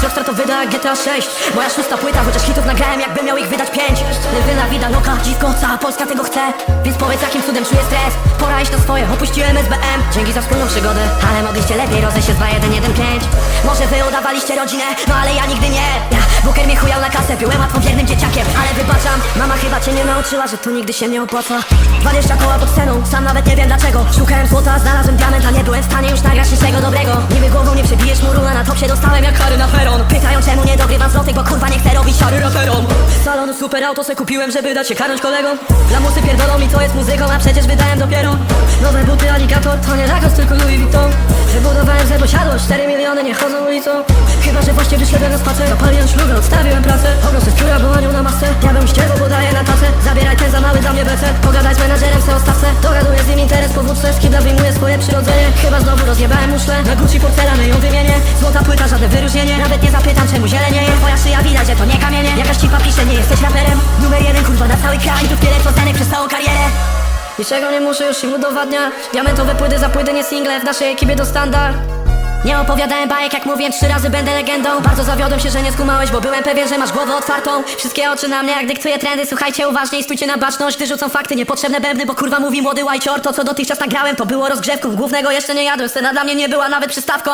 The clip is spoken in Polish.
Aż Rockstar to wyda jak GTA 6 Moja szósta płyta, chociaż hitów nagrałem jakbym miał ich wydać pięć. Lewyna, wida, loka, dziwko, cała Polska tego chce. Więc powiedz jakim cudem czuję stres. Pora iść na swoje, opuściłem SBM Dzięki za wspólną przygodę Ale mogliście lepiej rozejść się 2115 Może wy udawaliście rodzinę, no ale ja nigdy nie. Ja, Buker mnie chujał na kasę, byłem łatwowiernym dzieciakiem. Ale wybaczam, mama chyba cię nie nauczyła, że to nigdy się nie opłaca. 20 koła pod sceną, sam nawet nie wiem dlaczego. Szukałem złota, znalazłem diament, nie byłem w stanie już nagrać niczego dobrego przebijesz muru, a na top się dostałem jak Harry na peron. Pytają czemu nie dogrywam złotych, bo kurwa nie chcę robić szary raperom Z salonu super auto se kupiłem, żeby dać się karnąć kolegom. Lamusy pierdolą mi co jest muzyką, a przecież wydałem dopiero. Nowe buty Alligator, to nie Lacoste, tylko Louis Vuitton. Wybudowałem ze posiadłość, 4 miliony nie chodzą ulicą. Chyba, że właśnie wyszedłem na spacer Zapaliłem szlugę, odstawiłem pracę becet Pogadaj z menadżerem, se o stawce Dogaduję z nim interes po wódce Skibla wyjmuje swoje przyrodzenie. Chyba znowu rozjebałem muszle Na Gucci porcelany ją wymienię. Złota płyta, żadne wyróżnienie. Nawet nie zapytam czemu zielenieje Twoja szyja widać, że to nie kamienie. Jakaś cipa pisze, nie jesteś raperem. Numer jeden kurwa na cały kraj. Tu tyle zenek przez całą karierę. Niczego nie muszę już im udowadniać Diamentowe płyty za płyty, nie single. W naszej ekipie to standard nie opowiadałem bajek, jak mówiłem trzy razy będę legendą. Bardzo zawiodłem się, że nie skumałeś, bo byłem pewien, że masz głowę otwartą. Wszystkie oczy na mnie, jak dyktuję trendy Słuchajcie uważnie i stójcie na baczność Gdy rzucą fakty, niepotrzebne bębny Bo kurwa mówi młody łajcior To co dotychczas nagrałem, to było rozgrzewką. Głównego jeszcze nie jadłem, scena dla mnie nie była nawet przystawką